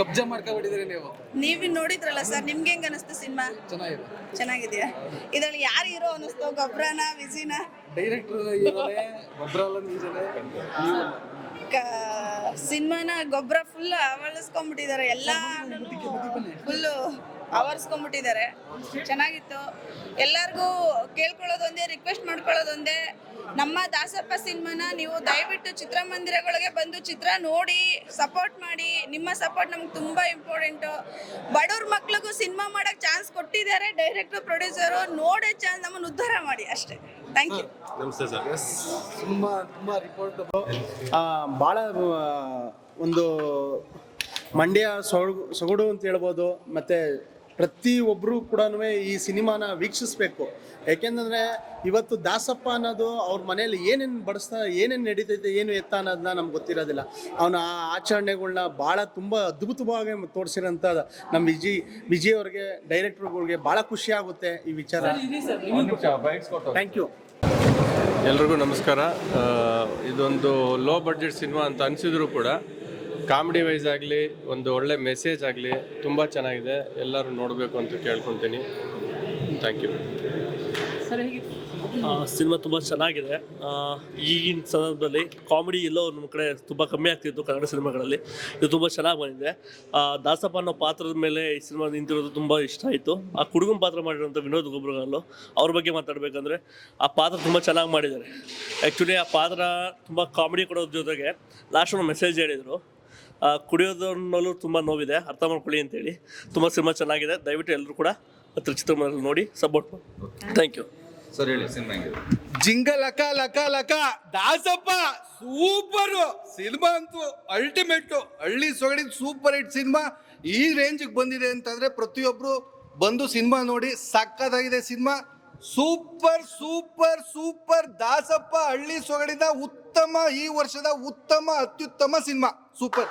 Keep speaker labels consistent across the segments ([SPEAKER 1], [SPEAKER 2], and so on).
[SPEAKER 1] ಕಬ್ಜಾ ಮಾಡ್ಕೊಬಿಟ್ಟಿದ್ದೀರಿ ನೀವು?
[SPEAKER 2] ನೀವು ನೋಡಿದ್ರಲ್ಲ ಸರ್ ನಿಮ್ಗೆ ಹೆಂಗ್ ಅನಿಸ್ತು ಸಿನಿಮಾ?
[SPEAKER 1] ಚೆನ್ನಾಗಿದೆ.
[SPEAKER 2] ಚೆನ್ನಾಗಿದ್ಯಾ? ಇದ್ರಲ್ಲಿ ಯಾರು ಹೀರೋ ಅನಿಸ್ತು? ಗೊಬ್ಬರನ ವಿಜಿನ?
[SPEAKER 1] ಡೈರೆಕ್ಟರ್ ಇರೋದೇ ನಿಜನೇ
[SPEAKER 2] ಸಿನಿಮಾನ ಗೊಬ್ಬರ ಫುಲ್ ಅವಳಿಸ್ಕೊಂಡ್ಬಿಟ್ಟಿದ್ದಾರೆ. ಎಲ್ಲ ಫುಲ್ಲು ಅವರ್ಸ್ಕೊಂಡ್ಬಿಟ್ಟಿದ್ದಾರೆ ಚೆನ್ನಾಗಿತ್ತು. ಎಲ್ಲರಿಗೂ ಕೇಳ್ಕೊಳ್ಳೋದೊಂದೇ ರಿಕ್ವೆಸ್ಟ್ ಮಾಡ್ಕೊಳ್ಳೋದೊಂದೇ ನಮ್ಮ ದಾಸಪ್ಪ ಸಿನಿಮಾನ ನೀವು ದಯವಿಟ್ಟು ಚಿತ್ರಮಂದಿರಗಳಿಗೆ ಬಂದು ಚಿತ್ರ ನೋಡಿ ಸಪೋರ್ಟ್ ಮಾಡಿ. ನಿಮ್ಮ ಸಪೋರ್ಟ್ ನಮ್ಗೆ ತುಂಬ ಇಂಪಾರ್ಟೆಂಟು ಬಡವ್ರ ಮಕ್ಳಿಗೂ ಸಿನಿಮಾ ಮಾಡೋಕ್ಕೆ ಚಾನ್ಸ್ ಕೊಟ್ಟಿದ್ದಾರೆ. ಡೈರೆಕ್ಟರ್ ಪ್ರೊಡ್ಯೂಸರು ನೋಡೋ ಚಾನ್ಸ್ ನಮ್ಮನ್ನು ಉದ್ಧಾರ ಮಾಡಿ ಅಷ್ಟೇ. ಥ್ಯಾಂಕ್ ಯು
[SPEAKER 3] ನಮಸ್ತೆ ಸರ್.
[SPEAKER 1] ತುಂಬ ತುಂಬ ರಿಪೋರ್ಟ್
[SPEAKER 4] ಭಾಳ ಒಂದು ಮಂಡ್ಯ ಸೊಗಡು ಸೊಗಡು ಅಂತ ಹೇಳ್ಬೋದು. ಮತ್ತು ಪ್ರತಿಯೊಬ್ಬರು ಕೂಡ ಈ ಸಿನಿಮಾನ ವೀಕ್ಷಿಸಬೇಕು. ಯಾಕೆಂದರೆ ಇವತ್ತು ದಾಸಪ್ಪ ಅನ್ನೋದು ಅವ್ರ ಮನೇಲಿ ಏನೇನು ಬಡಿಸ್ತಾ ಏನೇನು ನಡೀತೈತೆ ಏನು ಎತ್ತ ಅನ್ನೋದನ್ನ ನಮ್ಗೆ ಗೊತ್ತಿರೋದಿಲ್ಲ. ಅವನ ಆ ಆಚರಣೆಗಳನ್ನ ಭಾಳ ತುಂಬ ಅದ್ಭುತವಾಗಿ ತೋರಿಸಿರೋಂಥ ನಮ್ಮ ವಿಜಿ ವಿಜಯ್ ಅವ್ರಿಗೆ ಡೈರೆಕ್ಟರ್ಗಳಿಗೆ ಭಾಳ ಖುಷಿ ಆಗುತ್ತೆ ಈ ವಿಚಾರ. ಥ್ಯಾಂಕ್ ಯು
[SPEAKER 3] ಎಲ್ರಿಗೂ ನಮಸ್ಕಾರ. ಇದೊಂದು ಲೋ ಬಡ್ಜೆಟ್ ಸಿನಿಮಾ ಅಂತ ಅನಿಸಿದ್ರು ಕೂಡ. ಕಾಮಿಡಿ ವೈಸ್ ಆಗಲಿ ಒಂದು ಒಳ್ಳೆ ಮೆಸೇಜ್ ಆಗಲಿ ತುಂಬ ಚೆನ್ನಾಗಿದೆ. ಎಲ್ಲರೂ ನೋಡಬೇಕು ಅಂತ ಕೇಳ್ಕೊತೀನಿ. ಥ್ಯಾಂಕ್ ಯು
[SPEAKER 5] ಸಿನಿಮಾ ತುಂಬ ಚೆನ್ನಾಗಿದೆ. ಈಗಿನ ಸಂದರ್ಭದಲ್ಲಿ ಕಾಮಿಡಿ ಎಲ್ಲೋ ನಮ್ಮ ಕಡೆ ತುಂಬ ಕಮ್ಮಿ ಆಗ್ತಿತ್ತು ಕನ್ನಡ ಸಿನಿಮಾಗಳಲ್ಲಿ. ಇದು ತುಂಬ ಚೆನ್ನಾಗಿ ಬಂದಿದೆ. ಆ, ದಾಸಪ್ಪ ಅನ್ನೋ ಪಾತ್ರದ ಮೇಲೆ ಈ ಸಿನಿಮಾ ನಿಂತಿರೋದು ತುಂಬ ಇಷ್ಟ ಆಯಿತು. ಆ ಕುಡುಗನ ಪಾತ್ರ ಮಾಡಿರೋಂಥ ವಿನೋದ್ ಗೊಬ್ಬರಗಳು ಅವ್ರ ಬಗ್ಗೆ ಮಾತಾಡಬೇಕಂದ್ರೆ ಆ ಪಾತ್ರ ತುಂಬ ಚೆನ್ನಾಗಿ ಮಾಡಿದ್ದಾರೆ. ಆ್ಯಕ್ಚುಲಿ ಆ ಪಾತ್ರ ತುಂಬ ಕಾಮಿಡಿ ಕೊಡೋದ್ರ ಜೊತೆಗೆ ಲಾಸ್ಟ್ ಒಂದು ಮೆಸೇಜ್ ಹೇಳಿದರು. ಕುಡಿಯೋದ್ರಲ್ಲೂ ತುಂಬ ನೋವಿದೆ ಅರ್ಥ ಮಾಡ್ಕೊಳ್ಳಿ ಅಂತೇಳಿ. ತುಂಬ ಸಿನಿಮಾ ಚೆನ್ನಾಗಿದೆ ದಯವಿಟ್ಟು ಎಲ್ಲರೂ ಕೂಡ ಹತ್ರ ಚಿತ್ರಮಂದಿರಲ್ಲಿ ನೋಡಿ ಸಪೋರ್ಟ್ ಥ್ಯಾಂಕ್ ಯು
[SPEAKER 6] ಸರ್ ಹೇಳಿ ಸಿನಿಮಾ ಹೆಂಗಿದೆ?
[SPEAKER 7] ಜಿಂಗ ಲಕ ಲಕ ಲಕ ದಾಸಪ್ಪ ಸೂಪರು ಸಿನಿಮಾ ಅಂತೂ ಅಲ್ಟಿಮೇಟು ಹಳ್ಳಿ ಸೊಗಡಿದ ಸೂಪರ್ ಹಿಟ್ ಸಿನಿಮಾ. ಈ ರೇಂಜ್ಗೆ ಬಂದಿದೆ ಅಂತಂದ್ರೆ ಪ್ರತಿಯೊಬ್ಬರು ಬಂದು ಸಿನಿಮಾ ನೋಡಿ ಸಕ್ಕತ್ತಾಗಿದೆ cinema. Super super super Dasappa ಹಳ್ಳಿ ಸೊಗಡಿದ ಉತ್ತಮ ಈ ವರ್ಷದ ಉತ್ತಮ ಅತ್ಯುತ್ತಮ ಸಿನಿಮಾ. ಸೂಪರ್.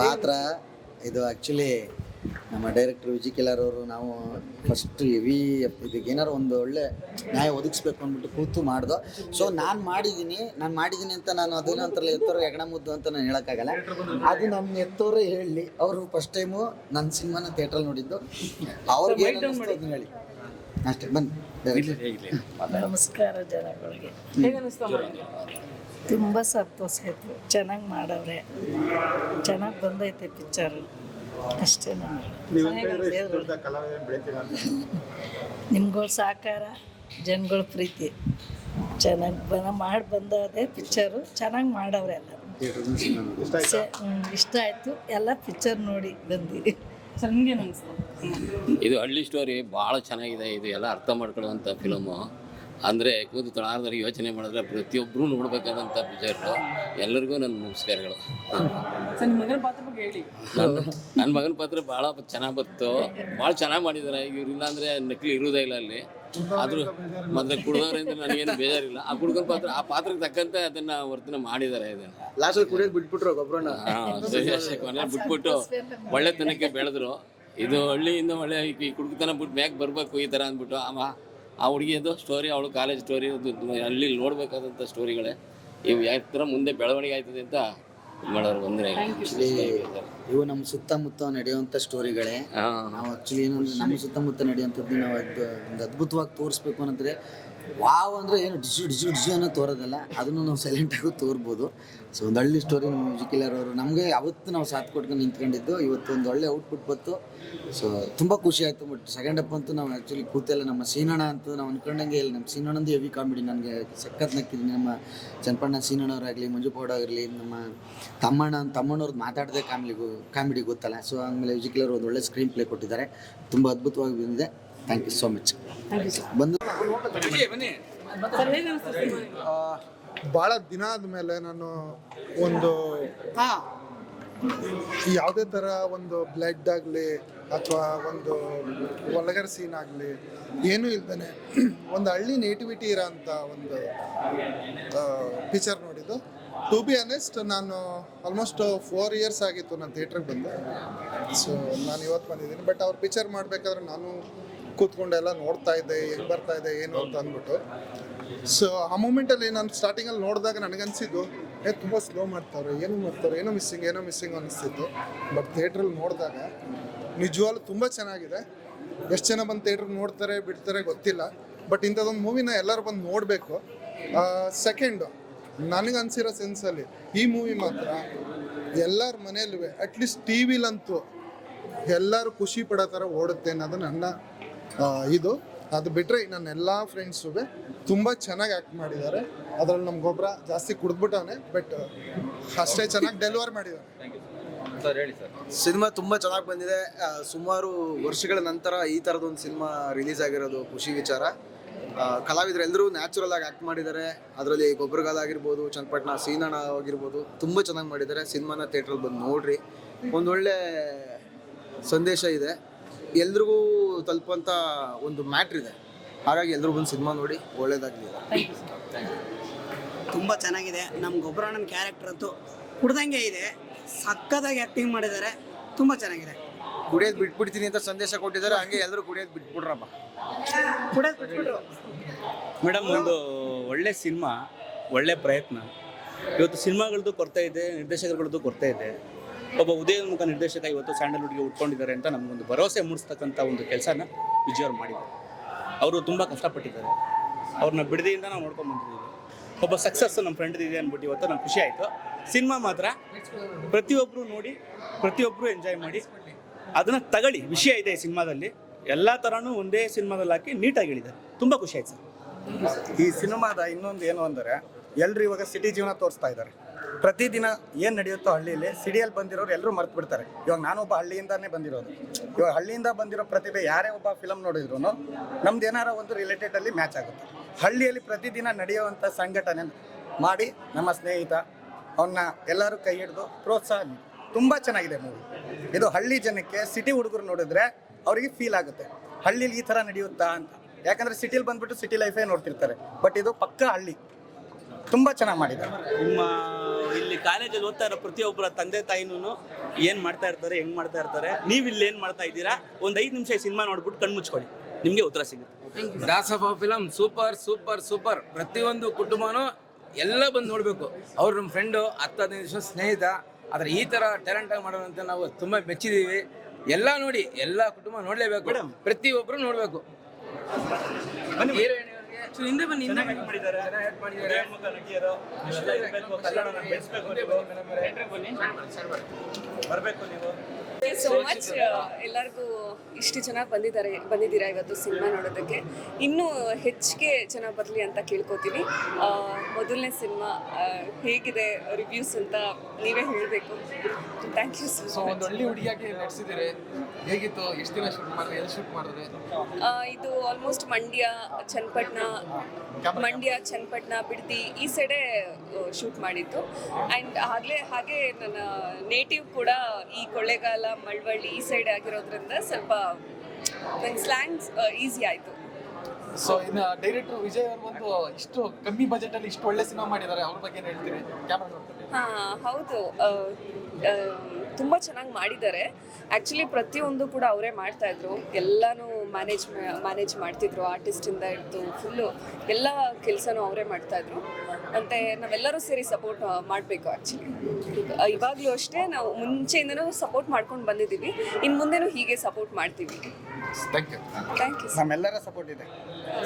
[SPEAKER 8] ಪಾತ್ರ ಇದು ಆ್ಯಕ್ಚುಲಿ ನಮ್ಮ ಡೈರೆಕ್ಟರ್ ವಿಜಯ್ ಕಿಲಾರ್ ಅವರು ನಾವು ಫಸ್ಟ್ ಹೆವಿ ಇದಕ್ಕೆ ಏನಾರು ಒಂದು ಒಳ್ಳೆ ನ್ಯಾಯ ಒದಗಿಸ್ಬೇಕು ಅಂದ್ಬಿಟ್ಟು ಕೂತು ಮಾಡ್ದು. ಸೊ ನಾನು ಮಾಡಿದ್ದೀನಿ ನಾನು ಮಾಡಿದ್ದೀನಿ ಅಂತ ನಾನು ಅದನ್ನ ಅಂತಾರಲ್ಲ ಎತ್ತೋರು ಹೆಗಣ ಮುದ್ದು ಅಂತ ನಾನು ಹೇಳೋಕ್ಕಾಗಲ್ಲ. ಅದು ನಮ್ಮ ಎತ್ತೋರೇ ಹೇಳಲಿ. ಅವರು ಫಸ್ಟ್ ಟೈಮು ನನ್ನ ಸಿನಿಮಾನ ಥಿಯೇಟ್ರಲ್ಲಿ ನೋಡಿದ್ದು. ಅವ್ರಿಗೆ ಹೇಳಿ. ಅಷ್ಟೇ ಬನ್ನಿ.
[SPEAKER 9] ನಮಸ್ಕಾರ ಜನಗಳಿಗೆ. ತುಂಬ ಸಂತೋಷ ಆಯಿತು. ಚೆನ್ನಾಗಿ ಮಾಡವ್ರೆ. ಚೆನ್ನಾಗಿ ಬಂದೈತೆ ಪಿಕ್ಚರು ಅಷ್ಟೇ ನಿಮ್ಗಳ ಸಾಕಾರ ಜನಗಳ ಪ್ರೀತಿ. ಚೆನ್ನಾಗಿ ಬನ ಮಾಡಿ ಬಂದದೆ ಪಿಕ್ಚರು ಚೆನ್ನಾಗಿ ಮಾಡವ್ರೆ ಎಲ್ಲ ಇಷ್ಟ ಆಯಿತು? ಎಲ್ಲ ಪಿಕ್ಚರ್ ನೋಡಿ ಬಂದಿರಿ
[SPEAKER 10] ಇದು ಹಳ್ಳಿ ಸ್ಟೋರಿ ಭಾಳ ಚೆನ್ನಾಗಿದೆ. ಇದು ಎಲ್ಲ ಅರ್ಥ ಮಾಡ್ಕೊಳ್ಳುವಂಥ ಫಿಲಮು ಅಂದರೆ ಕೂತು ತೊಳಾರ್ದವ್ರಿಗೆ ಯೋಚನೆ ಮಾಡಿದ್ರೆ ಪ್ರತಿಯೊಬ್ಬರೂ ನೋಡ್ಬೇಕಾದಂಥ ಪಿಕ್ಚರು ಎಲ್ಲರಿಗೂ ನನ್ನ ನಮಸ್ಕಾರಗಳು. ನನ್ನ ನನ್ನ ಮಗನ ಪಾತ್ರ ಭಾಳ ಚೆನ್ನಾಗಿ ಬಂತು. ಭಾಳ ಚೆನ್ನಾಗಿ ಮಾಡಿದ್ದಾರೆ ಇವ್ರು ಅಂದರೆ ನಕಲಿ ಇರೋದೇ ಇಲ್ಲ ಅಲ್ಲಿ. ಆದರೂ ಮತ್ತೆ ಕುಡ್ದವ್ರಿಂದ ನನಗೇನು ಬೇಜಾರಿಲ್ಲ. ಆ ಕುಡ್ಗನ ಪಾತ್ರ ಆ ಪಾತ್ರಕ್ಕೆ ತಕ್ಕಂತೆ ಅದನ್ನ ವರ್ತನೆ ಮಾಡಿದ್ದಾರೆ ಇದನ್ನು
[SPEAKER 4] ಲಾಸ್ಟಲ್ಲಿ ಕುಡಿಯೋದು ಬಿಟ್ಬಿಟ್ರು ಗೊಬ್ಬರನ
[SPEAKER 10] ಹಾಂ ಸರಿ ಅಷ್ಟೇ ಬಿಟ್ಬಿಟ್ಟು ಒಳ್ಳೆತನಕ್ಕೆ ಬೆಳೆದ್ರು. ಇದು ಹಳ್ಳಿಯಿಂದ ಒಳ್ಳೆ ಈ ಕುಡುಕತನ ಬಿಟ್ಟು ಮ್ಯಾಕ್ ಬರಬೇಕು ಈ ಥರ ಅಂದ್ಬಿಟ್ಟು ಆಮ ಆ ಹುಡುಗಿಯದು ಸ್ಟೋರಿ ಅವಳು ಕಾಲೇಜ್ ಸ್ಟೋರಿ ಅಲ್ಲಿ ನೋಡಬೇಕಾದಂಥ ಸ್ಟೋರಿಗಳೇ ಇವು ಯಾವ ಥರ ಮುಂದೆ ಬೆಳವಣಿಗೆ ಆಯ್ತದೆ ಅಂತ ಮಾಡೋರು ಬಂದ್ರೆ
[SPEAKER 8] ಇವು ನಮ್ಮ ಸುತ್ತಮುತ್ತ ನಡೆಯುವಂಥ ಸ್ಟೋರಿಗಳೇ ನಾವು ಆ್ಯಕ್ಚುಲಿ ಏನು ಅಂದ್ರೆ ನಮ್ಮ ಸುತ್ತಮುತ್ತ ನಡೆಯುವಂಥದ್ದು ನಾವು ಅದು ಒಂದು ಅದ್ಭುತವಾಗಿ ತೋರಿಸ್ಬೇಕು ಅನ್ನಂದ್ರೆ ವಾವ್ ಅಂದರೆ ಏನು ಡಿಜು ಡಿಜು ಡಿಜು ಅನ್ನೋ ತೋರೋದಲ್ಲ ಅದನ್ನು ನಾವು ಸೈಲೆಂಟಾಗೂ ತೋರ್ಬೋದು. ಸೊ ಒಂದು ಹಳ್ಳಿ ಸ್ಟೋರಿ ನಮ್ಮ ಮ್ಯೂಸಿಕ್ ಅವರು ನಮಗೆ ಅವತ್ತು ನಾವು ಸಾಥ್ ಕೊಟ್ಕೊಂಡು ನಿಂತ್ಕೊಂಡಿದ್ದು ಇವತ್ತು ಒಂದು ಒಳ್ಳೆ ಔಟ್ಪುಟ್ ಬಂತು. ಸೊ ತುಂಬ ಖುಷಿ ಆಯಿತು ಬಟ್ ಸೆಕೆಂಡ್ ಅಪ್ ಅಂತೂ ನಾವು ಆ್ಯಕ್ಚುಲಿ ಕೂತೆಲ್ಲ ನಮ್ಮ ಸೀನಣ್ಣ ಅಂತ ನಾವು ಅಂದ್ಕೊಂಡಂಗೆ ಇಲ್ಲ. ನಮ್ಮ ಸೀನಣ್ಣಂದು ಹೆವಿ ಕಾಮಿಡಿ ನನಗೆ ಸಖತ್ ನಕ್ಕಿದ್ದೀನಿ ನಮ್ಮ ಚನ್ನಪಣ್ಣ ಸೀನಣ್ಣವರಾಗಲಿ ಮಂಜು ಪೌಡ ಆಗಲಿ ನಮ್ಮ ತಮ್ಮಣ್ಣ ತಮ್ಮಣ್ಣವ್ರದ್ದು ಮಾತಾಡದೆ ಕಾಮಿಡಿ ಕಾಮಿಡಿ ಗೊತ್ತಲ್ಲ. ಸೊ ಆಮೇಲೆ ವಿಜಿಕ್ಲರ್ ಅವರು ಒಂದು ಒಳ್ಳೆ ಸ್ಕ್ರೀನ್ ಪ್ಲೇ ಕೊಟ್ಟಿದ್ದಾರೆ. ತುಂಬ ಅದ್ಭುತವಾಗಿ ಬಂದಿದೆ. ಥ್ಯಾಂಕ್ ಯು ಸೋ ಮಚ್ ಬಂದು
[SPEAKER 7] ಭಾಳ ದಿನ ಆದಮೇಲೆ ನಾನು ಒಂದು ಯಾವುದೇ ಥರ ಒಂದು ಬ್ಲಡ್ ಆಗಲಿ ಅಥವಾ ಒಂದು ಒಳಗರ ಸೀನ್ ಆಗಲಿ ಏನೂ ಇಲ್ದೇ ಒಂದು ಹಳ್ಳಿ ನೇಟಿವಿಟಿ ಇರೋ ಅಂಥ ಒಂದು ಪಿಕ್ಚರ್ ನೋಡಿದ್ದು. ಟು ಬಿ ಅನೆಸ್ಟ್ ನಾನು ಆಲ್ಮೋಸ್ಟ್ ಫೋರ್ ಇಯರ್ಸ್ ಆಗಿತ್ತು ನಾನು ಥಿಯೇಟ್ರಿಗೆ ಬಂದು. ಸೊ ನಾನು ಇವತ್ತು ಬಂದಿದ್ದೀನಿ. ಬಟ್ ಅವ್ರು ಪಿಕ್ಚರ್ ಮಾಡಬೇಕಾದ್ರೆ ನಾನು ಕೂತ್ಕೊಂಡೆಲ್ಲ ನೋಡ್ತಾ ಇದ್ದೆ, ಹೆಂಗೆ ಬರ್ತಾ ಇದೆ, ಏನು ಅಂತ ಅಂದ್ಬಿಟ್ಟು. ಸೊ ಆ ಮೂಮೆಂಟಲ್ಲಿ ನಾನು ಸ್ಟಾರ್ಟಿಂಗಲ್ಲಿ ನೋಡಿದಾಗ ನನಗನ್ಸಿದ್ದು, ಏ, ತುಂಬ ಸ್ಲೋ ಮಾಡ್ತಾವ್ರೆ ಏನು ಮಾಡ್ತಾರೆ, ಏನೋ ಮಿಸ್ಸಿಂಗ್ ಏನೋ ಮಿಸ್ಸಿಂಗ್ ಅನಿಸ್ತಿತ್ತು. ಬಟ್ ಥಿಯೇಟ್ರಲ್ಲಿ ನೋಡಿದಾಗ ನಿಜವಾಗ್ಲೂ ತುಂಬ ಚೆನ್ನಾಗಿದೆ. ಎಷ್ಟು ಜನ ಬಂದು ಥಿಯೇಟ್ರ್ ನೋಡ್ತಾರೆ, ಬಿಡ್ತಾರೆ ಗೊತ್ತಿಲ್ಲ. ಬಟ್ ಇಂಥದ್ದೊಂದು ಮೂವಿನ ಎಲ್ಲರೂ ಬಂದು ನೋಡಬೇಕು. ಸೆಕೆಂಡು ನನಗೆ ಅನ್ಸಿರೋ ಸೆನ್ಸಲ್ಲಿ ಈ ಮೂವಿ ಮಾತ್ರ ಎಲ್ಲರ ಮನೆಯಲ್ಲೂ ಅಟ್ಲೀಸ್ಟ್ ಟಿ ವಿಲಂತೂ ಎಲ್ಲರೂ ಖುಷಿ ಪಡೋ ಥರ ಓಡುತ್ತೆ ಅನ್ನೋದು ನನ್ನ ಇದು. ಅದು ಬಿಟ್ಟರೆ ನನ್ನ ಎಲ್ಲ ಫ್ರೆಂಡ್ಸು ತುಂಬ ಚೆನ್ನಾಗಿ ಆ್ಯಕ್ಟ್ ಮಾಡಿದ್ದಾರೆ. ಅದರಲ್ಲಿ ನಮ್ಮ ಗೊಬ್ಬರ ಜಾಸ್ತಿ ಕುಡಿದ್ಬಿಟ್ಟವನೆ ಬಟ್ ಅಷ್ಟೇ ಚೆನ್ನಾಗಿ ಡೆಲಿವರ್ ಸರ್
[SPEAKER 6] ಸಿನಿಮಾ ತುಂಬ ಚೆನ್ನಾಗಿ ಬಂದಿದೆ. ಸುಮಾರು ವರ್ಷಗಳ ನಂತರ ಈ ಥರದೊಂದು ಸಿನಿಮಾ ರಿಲೀಸ್ ಆಗಿರೋದು ಖುಷಿ ವಿಚಾರ. ಆ, ಕಲಾವಿದರು ಎಲ್ಲರೂ ನ್ಯಾಚುರಲ್ ಆಗಿ ಆ್ಯಕ್ಟ್ ಮಾಡಿದ್ದಾರೆ. ಅದರಲ್ಲಿ ಗೊಬ್ಬರಗಾಲ ಆಗಿರ್ಬೋದು ಚನ್ನಪಟ್ಟಣ ಸೀನಣ್ಣ ಆಗಿರ್ಬೋದು ತುಂಬ ಚೆನ್ನಾಗಿ ಮಾಡಿದ್ದಾರೆ. ಸಿನಿಮಾನ ಥಿಯೇಟ್ರಲ್ಲಿ ಬಂದು ನೋಡ್ರಿ. ಒಂದೊಳ್ಳೆ ಸಂದೇಶ ಇದೆ. ಎಲ್ರಿಗೂ ತಲುಪುವಂಥ ಒಂದು ಮ್ಯಾಟ್ರ್ ಇದೆ. ಹಾಗಾಗಿ ಎಲ್ಲರೂ ಬಂದು ಸಿನಿಮಾ ನೋಡಿ ಒಳ್ಳೇದಾಗಲಿ.
[SPEAKER 11] ತುಂಬ ಚೆನ್ನಾಗಿದೆ. ನಮ್ಮ ಗೊಬ್ಬರಣ್ಣನ ಕ್ಯಾರೆಕ್ಟರ್ ಅಂತೂ ಕುಡ್ದಂಗೆ ಇದೆ. ಸಕ್ಕತ್ತಾಗಿ ಆ್ಯಕ್ಟಿಂಗ್ ಮಾಡಿದ್ದಾರೆ. ತುಂಬ ಚೆನ್ನಾಗಿದೆ.
[SPEAKER 6] ಕುಡಿಯೋದು ಬಿಟ್ಬಿಡ್ತೀನಿ ಅಂತ ಸಂದೇಶ ಕೊಟ್ಟಿದ್ದಾರೆ ಹಂಗೆ ಎಲ್ಲರೂ ಕುಡಿಯೋದು ಬಿಟ್ಬಿಡ್ರಪ್ಪ.
[SPEAKER 11] ಕುಡಿಯೋದು ಬಿಟ್ಬಿಟ್ರು.
[SPEAKER 12] ಮೇಡಮ್ ಒಂದು ಒಳ್ಳೆ ಸಿನಿಮಾ ಒಳ್ಳೆ ಪ್ರಯತ್ನ. ಇವತ್ತು ಸಿನಿಮಾಗಳದ್ದು ಕೊರತೆ ಇದೆ ನಿರ್ದೇಶಕರುಗಳದ್ದು ಕೊರತೆ ಇದೆ. ಒಬ್ಬ ಉದಯೋನ್ಮುಖ ನಿರ್ದೇಶಕ ಇವತ್ತು ಸ್ಯಾಂಡಲ್ವುಡ್ಗೆ ಉಟ್ಕೊಂಡಿದ್ದಾರೆ ಅಂತ ನಮಗೊಂದು ಭರವಸೆ ಮೂಡಿಸ್ತಕ್ಕಂಥ ಒಂದು ಕೆಲಸನ ವಿಜಯವ್ರು ಮಾಡಿದ್ದಾರೆ. ಅವರು ತುಂಬ ಕಷ್ಟಪಟ್ಟಿದ್ದಾರೆ. ಅವ್ರನ್ನ ಬಿಡದಿಯಿಂದ ನಾವು ನೋಡ್ಕೊಂಡು ಬಂದಿದ್ದೀವಿ. ಒಬ್ಬ ಸಕ್ಸಸ್ ನಮ್ಮ ಫ್ರೆಂಡ್ ಇದೆ ಅಂದ್ಬಿಟ್ಟು ಇವತ್ತು ನಂಗೆ ಖುಷಿ ಆಯಿತು. ಸಿನಿಮಾ ಮಾತ್ರ ಪ್ರತಿಯೊಬ್ಬರು ನೋಡಿ ಪ್ರತಿಯೊಬ್ಬರು ಎಂಜಾಯ್ ಮಾಡಿ ಅದನ್ನು ತಗೊಳ್ಳಿ. ವಿಷಯ ಇದೆ ಸಿನಿಮಾದಲ್ಲಿ. ಎಲ್ಲ ಥರನೂ ಒಂದೇ ಸಿನಿಮಾದಲ್ಲಿ ಹಾಕಿ ನೀಟಾಗಿ ಹೇಳಿದ್ದಾರೆ. ತುಂಬ ಖುಷಿ ಆಯ್ತು ಸರ್.
[SPEAKER 13] ಈ ಸಿನಿಮಾದ ಇನ್ನೊಂದು ಏನು ಅಂದರೆ ಎಲ್ಲರೂ ಇವಾಗ ಸಿಟಿ ಜೀವನ ತೋರಿಸ್ತಾ ಇದ್ದಾರೆ. ಪ್ರತಿದಿನ ಏನು ನಡೆಯುತ್ತೋ ಹಳ್ಳಿಯಲ್ಲಿ ಸಿಟಿಯಲ್ಲಿ ಬಂದಿರೋರು ಎಲ್ಲರೂ ಮರ್ತು ಬಿಡ್ತಾರೆ. ಇವಾಗ ನಾನೊಬ್ಬ ಹಳ್ಳಿಯಿಂದಾನೇ ಬಂದಿರೋದು. ಇವಾಗ ಹಳ್ಳಿಯಿಂದ ಬಂದಿರೋ ಪ್ರತಿಭೆ ಯಾರೇ ಒಬ್ಬ ಫಿಲಮ್ ನೋಡಿದ್ರು ನಮ್ದು ಏನಾರ ಒಂದು ರಿಲೇಟೆಡ್ ಅಲ್ಲಿ ಮ್ಯಾಚ್ ಆಗುತ್ತೆ. ಹಳ್ಳಿಯಲ್ಲಿ ಪ್ರತಿದಿನ ನಡೆಯುವಂಥ ಸಂಘಟನೆ ಮಾಡಿ ನಮ್ಮ ಸ್ನೇಹಿತ ಅವನ್ನ ಎಲ್ಲರೂ ಕೈ ಹಿಡಿದು ಪ್ರೋತ್ಸಾಹ ತುಂಬಾ ಚೆನ್ನಾಗಿದೆ ಮೂವಿ ಇದು ಹಳ್ಳಿ ಜನಕ್ಕೆ ಸಿಟಿ ಹುಡುಗರು ನೋಡಿದ್ರೆ ಅವರಿಗೆ ಫೀಲ್ ಆಗುತ್ತೆ. ಹಳ್ಳಿಲಿ ಈ ಥರ ನಡೆಯುತ್ತಾ ಅಂತ. ಯಾಕಂದ್ರೆ ಸಿಟಿಲಿ ಬಂದ್ಬಿಟ್ಟು ಸಿಟಿ ಲೈಫೇ ನೋಡ್ತಿರ್ತಾರೆ. ಬಟ್ ಇದು ಪಕ್ಕ ಹಳ್ಳಿ. ತುಂಬಾ ಚೆನ್ನಾಗಿ ಮಾಡಿದ್ದಾರೆ.
[SPEAKER 12] ನಿಮ್ಮ ಇಲ್ಲಿ ಕಾಲೇಜಲ್ಲಿ ಓದ್ತಾ ಇರೋ ಪ್ರತಿಯೊಬ್ಬರ ತಂದೆ ತಾಯಿನೂ ಏನು ಮಾಡ್ತಾ ಇರ್ತಾರೆ ಹೆಂಗ್ ಮಾಡ್ತಾ ಇರ್ತಾರೆ ನೀವು ಇಲ್ಲಿ ಏನು ಮಾಡ್ತಾ ಇದ್ದೀರಾ? ಒಂದು ಐದು ನಿಮಿಷ ಸಿನಿಮಾ ನೋಡ್ಬಿಟ್ಟು ಕಣ್ಣು ಮುಚ್ಕೊಳ್ಳಿ. ನಿಮಗೆ ಉತ್ತರ ಸಿಗುತ್ತೆ.
[SPEAKER 1] Dasappa film super super super ಪ್ರತಿಯೊಂದು ಕುಟುಂಬನೂ ಎಲ್ಲ ಬಂದು ನೋಡಬೇಕು. ಅವ್ರು ನಮ್ಮ ಫ್ರೆಂಡು ಹತ್ತು ಹದಿನೈದು ವರ್ಷ ಸ್ನೇಹಿತ ಆದರೆ ಈ ಥರ ಟ್ಯಾಲೆಂಟ್ ಆಗಿ ಮಾಡೋಣ ಅಂತ ನಾವು ತುಂಬ ಮೆಚ್ಚಿದ್ದೀವಿ ಎಲ್ಲ ನೋಡಿ ಎಲ್ಲ ಕುಟುಂಬ ನೋಡಲೇಬೇಕು. ಪ್ರತಿಯೊಬ್ಬರು ನೋಡಬೇಕು ನೋಡ್ಬೇಕು. ಬನ್ನಿ ಹಿಂದೆ ಬನ್ನಿ.
[SPEAKER 12] ಬರಬೇಕು ನೀವು.
[SPEAKER 2] ಸೋ ಮಚ್ ಎಲ್ಲರಿಗೂ ಇಷ್ಟು ಚೆನ್ನಾಗಿ ಬಂದಿದ್ದಾರೆ ಬಂದಿದ್ದೀರಾ ಇವತ್ತು ಸಿನಿಮಾ ನೋಡೋದಕ್ಕೆ? ಇನ್ನೂ ಹೆಚ್ಚಿಗೆ ಚೆನ್ನಾಗಿ ಬರಲಿ ಅಂತ ಕೇಳ್ಕೊತೀನಿ. ಮೊದಲನೇ ಸಿನಿಮಾ ಹೇಗಿದೆ ರಿವ್ಯೂಸ್ ಅಂತ ನೀವೇ ಹೇಳಬೇಕು. ಥ್ಯಾಂಕ್ ಯು
[SPEAKER 1] ಸೊ ಒಂದು ಒಳ್ಳೆ ಹುಡುಗಿಯಾಗಿ ನಡೆಸಿದ್ದೀರಿ. ಹೇಗಿತ್ತು? ಎಷ್ಟು ದಿನ ಶೂಟ್ ಮಾಡಿದ್ರೆ? ಎಲ್ಲಿ ಶೂಟ್ ಮಾಡಿದ್ರೆ?
[SPEAKER 2] ಇದು ಆಲ್ಮೋಸ್ಟ್ ಮಂಡ್ಯ ಚನ್ನಪಟ್ಟಣ ಮಂಡ್ಯ ಚನ್ನಪಟ್ಟಣ ಬಿಡ್ತಿ ಈ ಸೈಡೇ ಶೂಟ್ ಮಾಡಿದ್ದು. ಆ್ಯಂಡ್ ಆಗಲೇ ಹಾಗೆ ನನ್ನ ನೇಟಿವ್ ಕೂಡ ಈ ಕೊಳ್ಳೇಗಾಲ ಮಳವಳ್ಳಿ ಈ ಸೈಡ್ ಆಗಿರೋದ್ರಿಂದ ಸ್ವಲ್ಪ ನಂಗೆ ಸ್ಲ್ಯಾಂಗ್ಸ್ ಈಸಿ ಆಯಿತು.
[SPEAKER 1] ಸೊ ಇನ್ನು ಡೈರೆಕ್ಟರ್ ವಿಜಯ್ ಅವರು ಒಂದು ಇಷ್ಟು ಕಮ್ಮಿ ಬಜೆಟ್ ಅಲ್ಲಿ ಇಷ್ಟು ಒಳ್ಳೆ ಸಿನಿಮಾ ಮಾಡಿದ್ದಾರೆ ಅವ್ರ ಬಗ್ಗೆ ಏನು ಹೇಳ್ತೀರಿ? ಕ್ಯಾಮ್ರಾ
[SPEAKER 2] ಹಾಂ ಹೌದು. ತುಂಬ ಚೆನ್ನಾಗಿ ಮಾಡಿದ್ದಾರೆ. ಆ್ಯಕ್ಚುಲಿ ಪ್ರತಿಯೊಂದು ಕೂಡ ಅವರೇ ಮಾಡ್ತಾ ಇದ್ರು. ಎಲ್ಲನೂ ಮ್ಯಾನೇಜ್ ಮ್ಯಾನೇಜ್ ಮಾಡ್ತಿದ್ರು. ಆರ್ಟಿಸ್ಟಿಂದ ಹಿಡಿದು ಫುಲ್ಲು ಎಲ್ಲ ಕೆಲಸನೂ ಅವರೇ ಮಾಡ್ತಾ ಇದ್ರು. ಮತ್ತು ನಾವೆಲ್ಲರೂ ಸೇರಿ ಸಪೋರ್ಟ್ ಮಾಡಬೇಕು ಆ್ಯಕ್ಚುಲಿ ಇವಾಗಲೂ ಅಷ್ಟೇ ನಾವು ಮುಂಚೆಯಿಂದನೂ ಸಪೋರ್ಟ್ ಮಾಡ್ಕೊಂಡು ಬಂದಿದ್ದೀವಿ. ಇನ್ನು ಮುಂದೆನೂ ಹೀಗೆ ಸಪೋರ್ಟ್ ಮಾಡ್ತೀವಿ.
[SPEAKER 1] ಥ್ಯಾಂಕ್ ಯು
[SPEAKER 2] ಥ್ಯಾಂಕ್ ಯು
[SPEAKER 13] ನಮ್ಮೆಲ್ಲರ ಸಪೋರ್ಟ್ ಇದೆ.